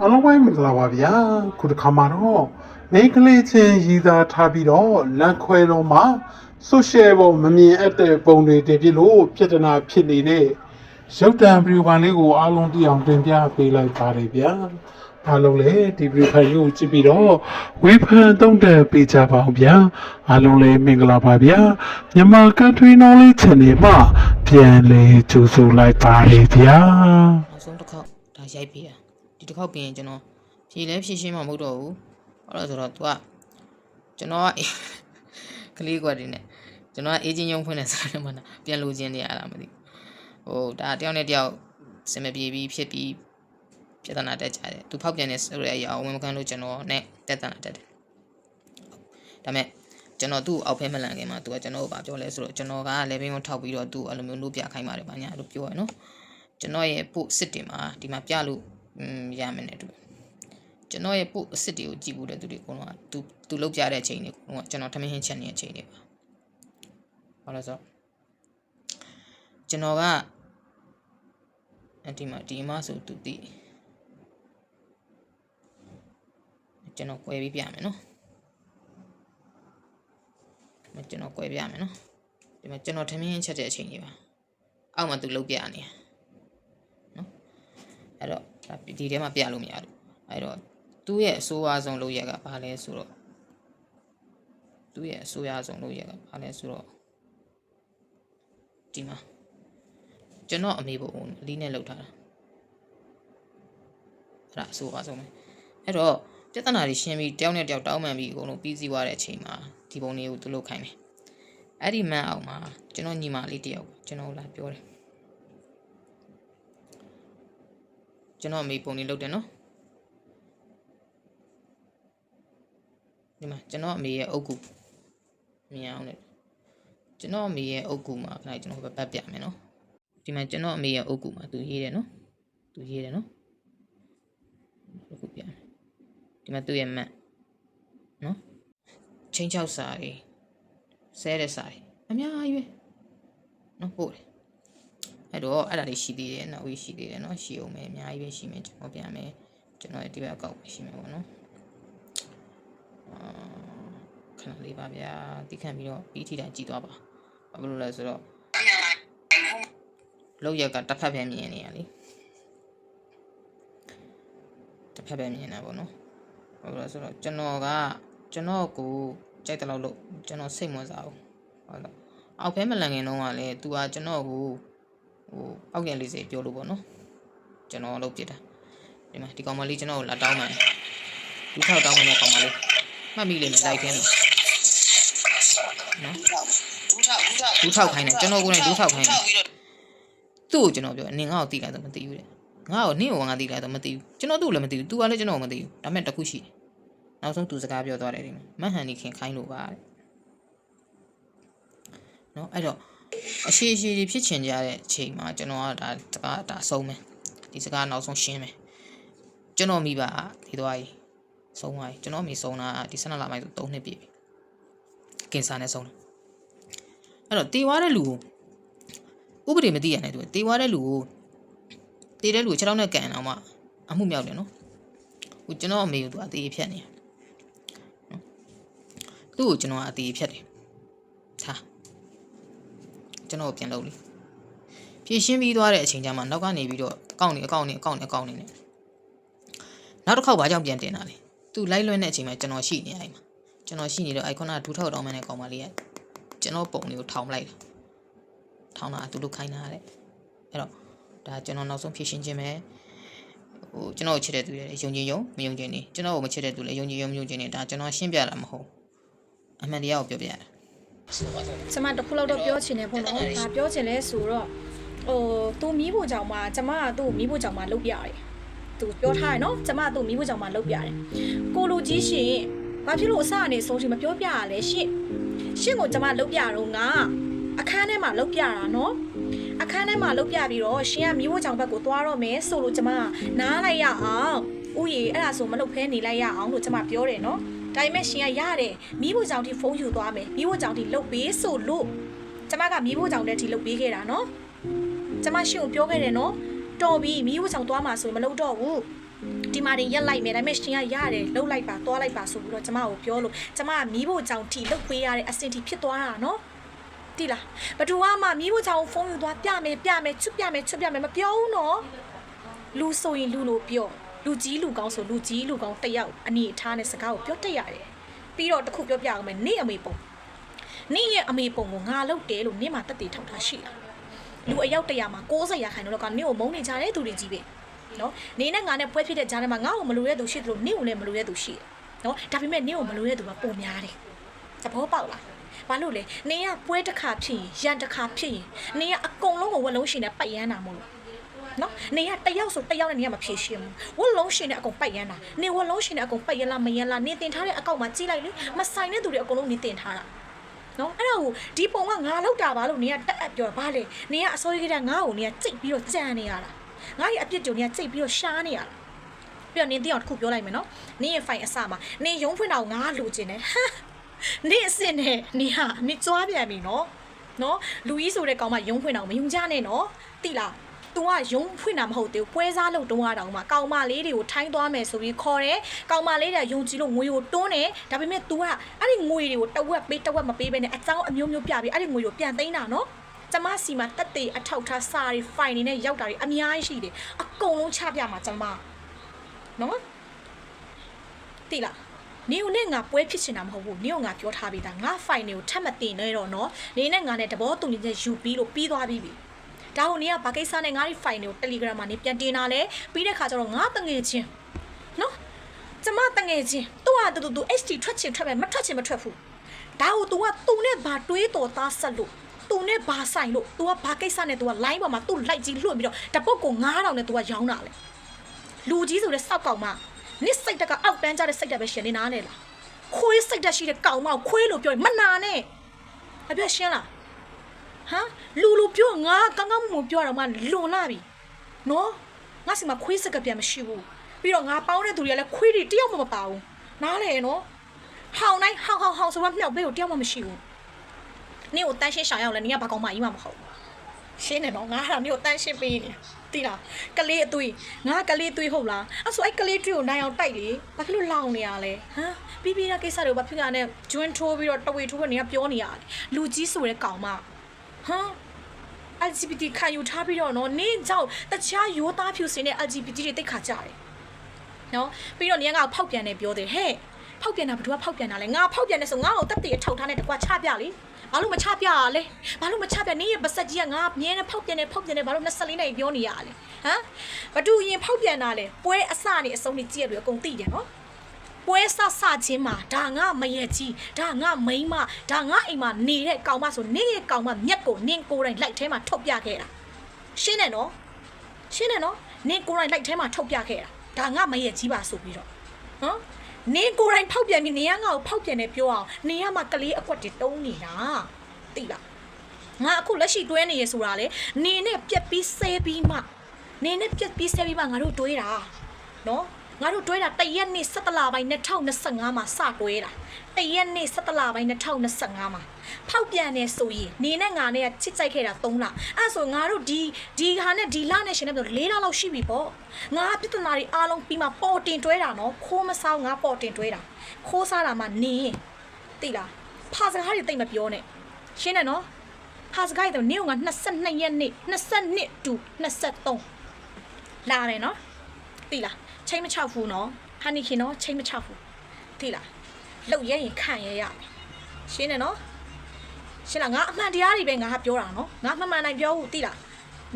အားလုံးပဲမင်္ဂလာပါဗျာခုတစ်ခါမှာတော့မိန်းကလေးချင်းရည်သားထားပြီးတော့လမ်းခွဲတော့မှဆိုရှယ်ပေါ်မမြင်အပ်တဲ့ပုံတွေတည်ပြလို့ပြဿနာဖြစ်နေတဲ့ရုပ်တံဗီဒီယိုပိုင်းလေးကိုအားလုံးသိအောင်တင်ပြပေးလိုက်ပါတယ်ဗျာအားလုံးလည်းဒီဗီဒီယိုဖိုင်ကိုကြည့်ပြီးတော့ဝေဖန်သုံးသပ်ပေးကြပါအောင်ဗျာအားလုံးလည်းမင်္ဂလာပါဗျာမြန်မာ country knowledge channel မှာပြန်လည်ကြိုဆိုလိုက်ပါတယ်ဗျာနောက်ဆုံးတစ်ခေါက်ဒါရိုက်ပေးတာ ဒီတစ်ခေါက်ပြင်ရင်ကျွန်တော်ဖြေလဲဖြေရှင်းမှာမဟုတ်တော့ဘူးဟုတ်တော့ဆိုတော့ तू ကကျွန်တော်က ကလေးကွက်တွေနဲ့ကျွန်တော်ကအေဂျင့်ရုံဖွင့်နေစားတယ်မနာပြန်လိုချင်နေရတာမသိဘူးဟိုဒါတယောက်နဲ့တယောက်စင်မပြေပြီးဖြစ်ပြီးပြဿနာတက်ကြတယ်သူဖောက်ပြန်နေဆိုတဲ့အရာကိုဝင်မခံလို့ကျွန်တော်နဲ့တက်တနာတက်တယ်ဒါမဲ့ကျွန်တော်သူ့ကိုအောက်ဖဲမလန်ခင်မှာသူကကျွန်တော်ကိုဗာပြောလဲဆိုတော့ကျွန်တော်ကလည်းဘင်းကိုထောက်ပြီးတော့သူ့ကိုအဲ့လိုမျိုးလို့ပြခိုင်းပါတယ်ဗာညာလို့ပြောရနော် ကျွန်တော်ရဲ့ပို့စစ်တင်မှာဒီမှာပြလို့อืม ရမယ်နဲ့တူကျွန်တော်ရဲ့ပို့အစစ်တွေကိုကြည့်ဖို့တဲ့သူတွေအကုန်လုံးကသူသူလောက်ပြတဲ့အချိန်တွေအကုန်လုံးကကျွန်တော်ထမင်းဟင်းချက်နေတဲ့အချိန်တွေပါဘာလို့လဲဆိုတော့ကျွန်တော်ကအဒီမှာဒီမှာဆိုသူတည်ကျွန်တော်꿰ပြီးပြမယ်နော်ဒီမှာကျွန်တော်꿰ပြမယ်နော်ဒီမှာကျွန်တော်ထမင်းဟင်းချက်တဲ့အချိန်တွေပါအောက်မှာသူလောက်ပြနေတယ်အဲ့တော့ ဒါဒီထဲမှာပြလို့မရဘူးအဲ့တော့သူ့ရဲ့အဆိုးအဆုံးလုပ်ရက်ကဘာလဲဆိုတော့သူ့ရဲ့အဆိုးအဆုံးလုပ်ရက်ကဘာလဲဆိုတော့ဒီမှာကျွန်တော်အမေပုံအလီးနဲ့လောက်ထားတာအဲ့ဒါအဆိုးအဆုံးပဲအဲ့တော့ပြဿနာတွေရှင်းပြီးတယောက်နဲ့တယောက်တောင်းပန်ပြီးအကုန်လုံးပြီးစီးသွားတဲ့အချိန်မှာဒီပုံလေးကိုသူလုပ်ခိုင်းတယ်အဲ့ဒီမန်အောင်မှာကျွန်တော်ညီမလေးတယောက်ကျွန်တော်လာပြောတယ် ကျွန်တော်အမေပုံလေးလုပ်တယ်နော်ဒီမှာကျွန်တော်အမေရဲ့အုတ်ကူမြင်အောင်လေကျွန်တော်အမေရဲ့အုတ်ကူမှာခဏကျွန်တော်ဘတ်ပြမယ်နော်ဒီမှာကျွန်တော်အမေရဲ့အုတ်ကူမှာသူရေးတယ်နော်သူရေးတယ်နော်အခုပြမယ်ဒီမှာသူ့ရဲ့မတ်နော်ချင်းချောက်စာတွေဆဲတဲ့စာတွေအများကြီးပဲနော်ပို့တယ် အဲ့တော့အဲ့ဒါလေးရှိသေးတယ်နော်ဝေးရှိသေးတယ်နော်ရှိအောင်မယ်အများကြီးပဲရှိမယ်ကျွန်တော်ပြန်မယ်ကျွန်တော်ဒီဘက်အောက်ပဲရှိမယ်ပေါ့နော်ခဏလေးပါဗျာတိခန့်ပြီးတော့ပြီးထိတိုင်းကြည်သွားပါဘာလို့လဲဆိုတော့လောက်ရက်ကတစ်ဖက်ပဲမြင်နေရလေတစ်ဖက်ပဲမြင်နေပါတော့ဘာလို့လဲဆိုတော့ကျွန်တော်ကကျွန်တော်ကိုကြိုက်တယ်လို့ကျွန်တော်စိတ်ဝင်စားဘူးဟုတ်လားအောက်ဖဲမလန်ခင်တော့ကလည်း तू ကကျွန်တော်ကို ဟိုအောက်ကန်လေးစေပြောလို့ပေါ့နော်ကျွန်တော်လုပ်ပြတာဒီမှာဒီကောင်မလေးကျွန်တော်ကိုလာတောင်းမှန်ဒီထောက်တောင်းမှန်တဲ့ကောင်မလေးမှတ်မိလိမ့်မယ်လိုက်ခင်းလို့နော်ဒူးထောက်ခိုင်းတယ်ကျွန်တော်ကိုယ်နဲ့ဒူးထောက်ခိုင်းတယ်သူ့ကိုကျွန်တော်ပြောနင်ငါ့ကိုတီးလိုက်တော့မသိဘူးတဲ့ငါ့ကိုနင့်ကိုငါတီးလိုက်တော့မသိဘူးကျွန်တော်သူ့ကိုလည်းမသိဘူး तू ကလည်းကျွန်တော်ကိုမသိဘူးဒါပေမဲ့တစ်ခုရှိတယ်နောက်ဆုံးသူစကားပြောသွားတယ်ဒီမှာမဟန်နေခင်ခိုင်းလို့ပါတဲ့နော်အဲ့တော့ အရှိရှိတွေဖြစ်ချင်ကြတဲ့အချိန်မှာကျွန်တော်ကဒါစကားဒါဆုံးမယ်ဒီစကားနောက်ဆုံးရှင်းမယ်ကျွန်တော်မိဘဒီသွားကြီးဆုံးသွားပြီကျွန်တော်မိဆုံးတာဒီ12လပိုင်းဆို3နှစ်ပြည့်ပြီကင်ဆာနဲ့ဆုံးတယ်အဲ့တော့တေသွားတဲ့လူကိုဥပဒေမသိရနဲ့သူတေသွားတဲ့လူကိုတေတဲ့လူကိုခြေထောက်နဲ့ကန်အောင်မှအမှုမြောက်တယ်နော်ဟိုကျွန်တော်အမေကသူအသေးဖြတ်နေနော်သူ့ကိုကျွန်တော်အသေးဖြတ်တယ်သာ ကျွန်တော်ပြန်လုပ်လိဖြည့်ရှင်းပြီးသွားတဲ့အချိန်ကျမှနောက်ကနေပြီးတော့အကောင့်နေအကောင့်နေအကောင့်နေအကောင့်နေနဲ့နောက်တစ်ခေါက်ဘာကြောင့်ပြန်တင်တာလဲသူလိုက်လွှဲတဲ့အချိန်မှာကျွန်တော်ရှိနေအိမ်မှာကျွန်တော်ရှိနေတော့အိုင်ကွန်ကဒူထောက်တောင်းမနဲ့ကောင်မလေးကကျွန်တော်ပုံလေးကိုထောင်လိုက်တာထောင်တာသူတို့ခိုင်းတာတဲ့အဲ့တော့ဒါကျွန်တော်နောက်ဆုံးဖြည့်ရှင်းခြင်းပဲဟိုကျွန်တော်ကိုချစ်တဲ့သူတွေယုံကြည်ယုံမယုံကြည်နေကျွန်တော်ကိုမချစ်တဲ့သူလည်းယုံကြည်ယုံမယုံကြည်နေဒါကျွန်တော်ရှင်းပြတာမဟုတ်အမှန်တရားကိုပြောပြရတာ ကျမတစ်ခုလောက်တော့ပြောချင်တယ်ပေါ့နော်။ဒါပြောချင်လဲဆိုတော့ဟိုသူမီးဖို့ကြောင့်မှကျမကသူ့ကိုမီးဖို့ကြောင့်မှလုပ်ပြရတယ်။သူပြောထားတယ်နော်။ကျမကသူ့မီးဖို့ကြောင့်မှလုပ်ပြတယ်။ကိုလူကြီးရှင်ဘာဖြစ်လို့အစအနေဆုံးချိန်မပြောပြရလဲရှင့်။ရှင့်ကိုကျမလုပ်ပြတော့ငါအခန်းထဲမှာလုပ်ပြတာနော်။အခန်းထဲမှာလုပ်ပြပြီးတော့ရှင်ကမီးဖို့ကြောင့်ဘက်ကိုသွားတော့မယ်ဆိုလို့ကျမကနားလိုက်ရအောင်။ဥယျေအဲ့ဒါဆိုမလုပ်ဖဲနေလိုက်ရအောင်လို့ကျမပြောတယ်နော်။ ဒါပေမဲ့ရှင်ကရတယ်မိဖို့ကြောင့်ဒီဖုန်းယူသွားမယ်မိဖို့ကြောင့်ဒီလုတ်ပေးဆိုလို့ကျမကမိဖို့ကြောင့်တဲ့ဒီလုတ်ပေးခဲ့တာနော်ကျမရှင်ကိုပြောခဲ့တယ်နော်တော်ပြီမိဖို့ကြောင့်သွားမှာဆိုရင်မလုတ်တော့ဘူးဒီမှာတင်ရက်လိုက်မယ်ဒါပေမဲ့ရှင်ကရတယ်လှုပ်လိုက်ပါသွားလိုက်ပါဆိုပြီးတော့ကျမကိုပြောလို့ကျမကမီးဖို့ကြောင်ထီလှုပ်ပေးရတဲ့အဆင့်ထီဖြစ်သွားတာနော်တိလားဘသူကမှမီးဖို့ကြောင်ဖုန်းယူသွားပြမယ်ပြမယ်ချွတ်ပြမယ်ချွတ်ပြမယ်မပြောဘူးနော်လူဆိုရင်လူလိုပြော လူကြီးလူကောင်းဆိုလူကြီးလူကောင်းတစ်ယောက်အနေအထားနဲ့စကားကိုပြောတတ်ရတယ်ပြီးတော့တစ်ခုပြောပြအောင်မယ်နေအမေပုံနေရဲ့အမေပုံကိုငါလုပ်တယ်လို့နေမှာတက်တည်ထောက်ထားရှိလားလူအယောက်တရာမှာ60ရာခိုင်နှုန်းလောက်ကနေကိုမုန်းနေကြတဲ့သူတွေကြီးပဲနော်နေနဲ့ငါနဲ့ပွဲဖြစ်တဲ့ကြားထဲမှာငါ့ကိုမလိုတဲ့သူရှိတယ်လို့နေကိုလည်းမလိုတဲ့သူရှိတယ်နော်ဒါပေမဲ့နေကိုမလိုတဲ့သူကပုံများတယ်သဘောပေါက်လားဘာလို့လဲနေကပွဲတစ်ခါဖြစ်ရင်ရန်တစ်ခါဖြစ်ရင်နေကအကုန်လုံးကိုဝက်လုံးရှင်နဲ့ပတ်ရမ်းတာမို့လို့ နော်နေကတယောက်ဆိုတယောက်နဲ့နေကမဖြေရှင်းဘူးဝက်လုံးရှင်နဲ့အကုန်ပတ်ရမ်းတာနေဝက်လုံးရှင်နဲ့အကုန်ပတ်ရမ်းလားမရမ်းလားနေတင်ထားတဲ့အကောင့်မှာကြည့်လိုက်လေမဆိုင်တဲ့သူတွေအကုန်လုံးနေတင်ထားတာနော်အဲ့ဒါကိုဒီပုံကငါလောက်တာပါလို့နေကတက်အပ်ပြောဘာလဲနေကအစိုးရကငါ့ကိုနေကကြိတ်ပြီးတော့ကြံနေရတာငါ့ရဲ့အပြစ်ကြုံနေကကြိတ်ပြီးတော့ရှားနေရတာပြီးတော့နင်းတင်းအောင်တစ်ခုပြောလိုက်မယ်နော်နင်းရဲ့ file အစမှာနင်းရုံးဖွင့်တာကိုငါလိုချင်တယ်ဟမ်နင်းအစ်စ်နဲ့နင်းဟာနင်းကြွားပြန်ပြီနော်နော်လူကြီးဆိုတဲ့ကောင်မရုံးဖွင့်တာကိုမယုံကြနဲ့နော်တိလား तू ကရုံးဖွင့်တာမဟုတ်သေးဘူးပွဲစားလို့တုံးရတာမှာကောင်မလေးတွေကိုထိုင်းသွားမယ်ဆိုပြီးခေါ်တယ်ကောင်မလေးတွေယုံကြည်လို့ငွေကိုတွန်းတယ်ဒါပေမဲ့ तू ကအဲ့ဒီငွေတွေကိုတဝက်ပေးတဝက်မပေးဘဲနဲ့အကြောင်းအမျိုးမျိုးပြပြီးအဲ့ဒီငွေကိုပြန်သိမ်းတာနော်ကျမစီမှာတက်တေအထောက်ထားစာတွေ file တွေနဲ့ရောက်တာတွေအများကြီးရှိတယ်အကုန်လုံးချပြမှာကျမနော်တိလားနေဦးနဲ့ငါပွဲဖြစ်ချင်တာမဟုတ်ဘူးနေဦးငါပြောထားပြီးသားငါ file တွေကိုထပ်မတင်နဲ့တော့နော်နေနဲ့ငါနဲ့တဘောတူညီချက်ယူပြီးလို့ပြီးသွားပြီပြီ ဒါကိုနေကဘာကိစ္စနဲ့ငါဒီ file တွေကို Telegram မှာနေပြန်တင်တာလဲပြီးတဲ့ခါကျတော့ငါတငယ်ချင်းနော်ကျမတငယ်ချင်းသူကတူတူ HD ထွက်ချင်ထွက်မယ်မထွက်ချင်မထွက်ဘူးဒါကို तू ကသူနဲ့ဘာတွေးတော်သားဆက်လို့ तू နဲ့ဘာဆိုင်လို့ तू ကဘာကိစ္စနဲ့ तू က line ပေါ်မှာ तू လိုက်ကြီးလွှတ်ပြီးတော့တပုတ်ကို9000နဲ့ तू ကရောင်းတာလေလူကြီးဆိုတဲ့စောက်ကောင်မနစ်စိတ်တက်ကအောက်တန်းကြတဲ့စိတ်တက်ပဲရှင်နေနားနဲ့လားခွေးစိတ်တက်ရှိတဲ့ကောင်မကိုခွေးလို့ပြောရင်မနာနဲ့အပြည့်ရှင်းလား ဟမ်လူလူပြောငါကောင်းကောင်းမွန်ပြောတော့မှလွန်လာပြီနော်ငါစီမှာခွေးစက်ကပြန်မရှိဘူးပြီးတော့ငါပေါင်းတဲ့သူတွေကလည်းခွေးတွေတယောက်မှမပါဘူးနားလေနော်ဟောင်းတိုင်းဟောင်းဟောင်းဟောင်းဆိုတော့မြောက်ဘေးကိုတယောက်မှမရှိဘူးနင့်ကိုတန်းရှင်းရှောင်ရအောင်လဲနင်ကဘာကောင်မကြီးမှမဟုတ်ဘူးရှင်းနေတော့ငါကတော့နင့်ကိုတန်းရှင်းပေးနေတိလားကလေးအသွေးငါကလေးသွေးဟုတ်လားအဲ့ဆိုအဲ့ကလေးတွေးကိုနိုင်အောင်တိုက်လေဘာဖြစ်လို့လောင်နေရလဲဟမ်ပြီးပြီးတဲ့ကိစ္စတွေကိုဘာဖြစ်ရနဲ့ဂျွန်းထိုးပြီးတော့တဝေထိုးပြီးနေကပြောနေရတယ်လူကြီးဆိုတဲ့ကောင်မ ဟမ် LGBT ခံယူထားပြီးတော့နော်နင်းကြောင့်တခြားရိုးသားဖြူစင်တဲ့ LGBT တွေတိတ်ခါကြတယ်နော်ပြီးတော့နင်ကဖောက်ပြန်နေပြောတယ်ဟဲ့ဖောက်ပြန်တာဘယ်သူကဖောက်ပြန်တာလဲငါဖောက်ပြန်နေဆိုငါ့ကိုတက်တည်အထောက်ထားနဲ့တကွာချပြလေဘာလို့မချပြရလဲဘာလို့မချပြနင်းရဲ့ပါစက်ကြီးကငါမြဲနေဖောက်ပြန်နေဖောက်ပြန်နေဘာလို့24နိုင်ပြောနေရလဲဟမ်ဘသူရင်ဖောက်ပြန်တာလဲပွဲအစနေအစုံနေကြည့်ရလို့အကုန်သိတယ်နော် ပွဲဆဆချင်းမှာဒါငါမရကြီးဒါငါမိန်းမဒါငါအိမ်မှာနေတဲ့ကောင်မဆိုနေရဲ့ကောင်မမျက်ကိုနင်းကိုယ်တိုင်လိုက်ထဲမှာထုတ်ပြခဲ့တာရှင်းတယ်နော်ရှင်းတယ်နော်နင်းကိုယ်တိုင်လိုက်ထဲမှာထုတ်ပြခဲ့တာဒါငါမရကြီးပါဆိုပြီးတော့ဟမ်နင်းကိုယ်တိုင်ဖောက်ပြန်ပြီးနေရငါ့ကိုဖောက်ပြန်နေပြောအောင်နေရမှာကလေးအကွက်တွေတုံးနေတာသိလားငါအခုလက်ရှိတွဲနေရဆိုတာလေနေနဲ့ပြက်ပြီးဆဲပြီးမှနေနဲ့ပြက်ပြီးဆဲပြီးမှငါတို့တွဲတာနော် ငါတို့တွဲတာတရက်နေ့17လပိုင်း2025မှာစတွဲတာတရက်နေ့17လပိုင်း2025မှာဖောက်ပြန်နေဆိုရင်နေနဲ့ငါနဲ့ကချစ်ကြိုက်ခဲ့တာ3လအဲ့ဆိုငါတို့ဒီဒီဟာနဲ့ဒီလနဲ့ရှင်နဲ့ပြော4လလောက်ရှိပြီပေါ့ငါပြဿနာတွေအားလုံးပြီးမှပေါ်တင်တွဲတာနော်ခိုးမဆောင်ငါပေါ်တင်တွဲတာခိုးစားတာမှနေသိလားဖာစကားတွေတိတ်မပြောနဲ့ရှင်းတယ်နော်ဖာစကားတွေတော့နေက22ရက်နေ့22တူ23လာတယ်နော် သိလားချိန်မချောက်ဘူးနော်ဟာနီခင်နော်ချိန်မချောက်ဘူးသိလားလှုပ်ရဲရင်ခံရရမယ်ရှင်းတယ်နော်ရှင်းလားငါအမှန်တရားတွေပဲငါပြောတာနော်ငါမှန်မှန်နိုင်ပြောဘူးသိလား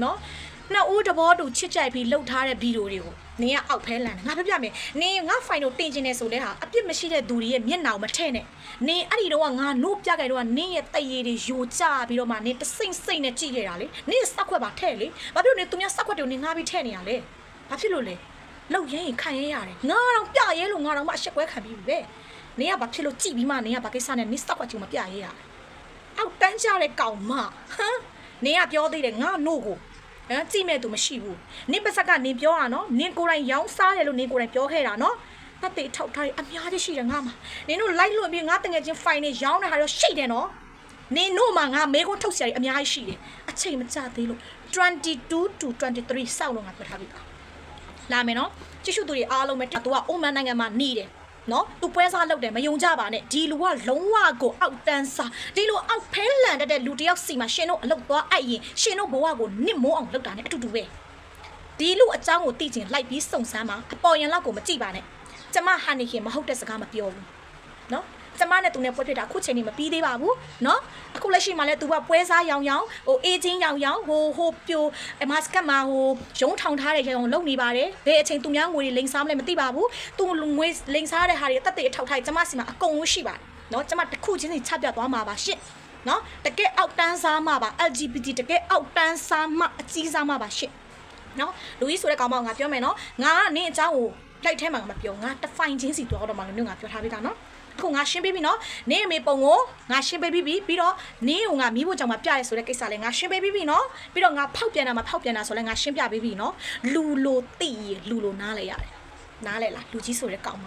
နော်နှစ်ဦးတဘောတူချစ်ကြိုက်ပြီးလှုပ်ထားတဲ့ဗီဒီယိုတွေကိုနင်ကအောက်ဖဲလန်တယ်ငါပြပြမယ်နင်ငါဖိုင်တို့တင်ကျင်နေဆိုလဲဟာအပြစ်မရှိတဲ့သူတွေရဲ့မျက်နှာကိုမထဲ့နဲ့နင်အဲ့ဒီတော့ကငါနို့ပြခဲ့တော့ကနင်ရဲ့တရေတွေယိုကျပြီးတော့မှနင်တစိမ့်စိမ့်နဲ့ကြည့်ခဲ့တာလေနင်စက်ခွက်ပါထဲ့လေဘာဖြစ်လို့နင်သူများစက်ခွက်တွေကိုနင်ငါပြီးထဲ့နေရလဲဘာဖြစ်လို့လဲ လောက်ရဲရင်ခံရရတယ်ငါတော့ပြရဲလို့ငါတော့မှအဆက်ကွဲခံပြီးပြီပဲနေကဘာဖြစ်လို့ကြည်ပြီးမှနေကဘာကိစ္စနဲ့နစ်စောက်ကချင်မပြရဲရအောက်တန်းကြတဲ့ကောင်မဟမ်နေကပြောသေးတယ်ငါနို့ကိုဟမ်ကြည့်မဲ့သူမရှိဘူးနင်ပါစက်ကနေပြောတာနော်နင်ကိုယ်တိုင်ရောင်းစားတယ်လို့နင်ကိုယ်တိုင်ပြောခဲ့တာနော်တတ်တေထောက်ထားရအများကြီးရှိတယ်ငါမှာနင်တို့လိုက်လွန်ပြီးငါတငယ်ချင်း file နဲ့ရောင်းနေတာတော့ရှိတယ်နော်နင်တို့မှာငါမေးခွန်းထုတ်စရာတွေအများကြီးရှိတယ်အချိန်မကျသေးလို့22 to 23စောက်လို့ငါပြောထားပြီပါ လာမယ်နော်ကြည့်ရှုသူတွေအားလုံးပဲသူကအိုမန်နိုင်ငံမှာနေတယ်နော်သူပွဲစားလုပ်တယ်မယုံကြပါနဲ့ဒီလူကလုံးဝကိုအောက်တန်းစားဒီလိုအောက်ဖဲလန်တဲ့လူတယောက်စီမှာရှင်တို့အလုပ်သွားအိုက်ရင်ရှင်တို့ဘဝကိုနစ်မိုးအောင်လုပ်တာ ਨੇ အတူတူပဲဒီလူအကြောင်းကိုသိချင်လိုက်ပြီးစုံစမ်းပါအပေါ်ရင်လောက်ကိုမကြည့်ပါနဲ့ကျမဟာနေခင်မဟုတ်တဲ့စကားမပြောဘူးနော် ကျမနဲ့သူနဲ့ပွဲဖြစ်တာအခုချိန်နေမပြီးသေးပါဘူးเนาะအခုလက်ရှိမှာလဲသူကပွဲစားရောင်ရောင်ဟိုအေးချင်းရောင်ရောင်ဟိုဟိုပြိုအမစကတ်မှာဟိုရုံးထောင်ထားတဲ့ရောင်လုံနေပါတယ်ဘယ်အချိန်သူများငွေတွေလိမ်စားမလဲမသိပါဘူးသူငွေလိမ်စားတဲ့ဟာတွေတက်တဲ့အထောက်ထားကျမစီမှာအကုန်လုံးရှိပါတယ်เนาะကျမတစ်ခုချင်းစီချပြသွားမှာပါရှင့်နော်တကယ်အောက်တန်းစားမှပါ LGBT တကယ်အောက်တန်းစားမှအကြီးစားမှပါရှင့်နော်လူကြီးဆိုတဲ့ကောင်မကငါပြောမယ်နော်ငါကနင့်အเจ้าကိုလိုက်ထဲမှာမပြောငါတဖိုင်ချင်းစီတော့တော့မှလည်းငါပြောထားပေးတာနော်အ ခုငါရှင်းပေးပြီနော်နင့်အမေပုံကိုငါရှင်းပေးပြီးပြီပြီးတော့နင့်ကိုငါမီးဖို့ကြောင့်မပြရဲဆိုတဲ့ကိစ္စလည်းငါရှင်းပေးပြီးပြီနော်ပြီးတော့ငါဖောက်ပြန်တာမဖောက်ပြန်တာဆိုလည်းငါရှင်းပြပေးပြီနော်လူလိုတိရလူလိုနားလဲရတယ်နားလဲလားလူကြီးဆိုတဲ့ကောင်မ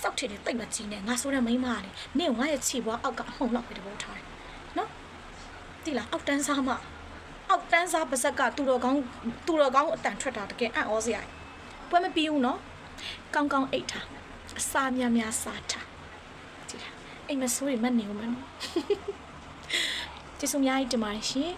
စောက်ထင်နေတိတ်မကြီးနဲ့ငါဆိုတဲ့မိန်းမကလေနင့်ကိုငါရဲ့ခြေပွားအောက်ကအမှုန်လောက်ပဲတဘောထားတယ်နော်တိလားအောက်တန်းစားမအောက်တန်းစားပါဇက်ကသူတော်ကောင်းသူတော်ကောင်းအတန်ထွက်တာတကယ်အံ့ဩစရာကြီးပွဲမပြီးဘူးနော်ကောင်းကောင်းအိတ်ထားအစာများများစားထားကြည့်လား အိမ်မဆိုးတွေမနေဘူးမနော်ကျေးဇူးအများကြီးတင်ပါတယ်ရှင်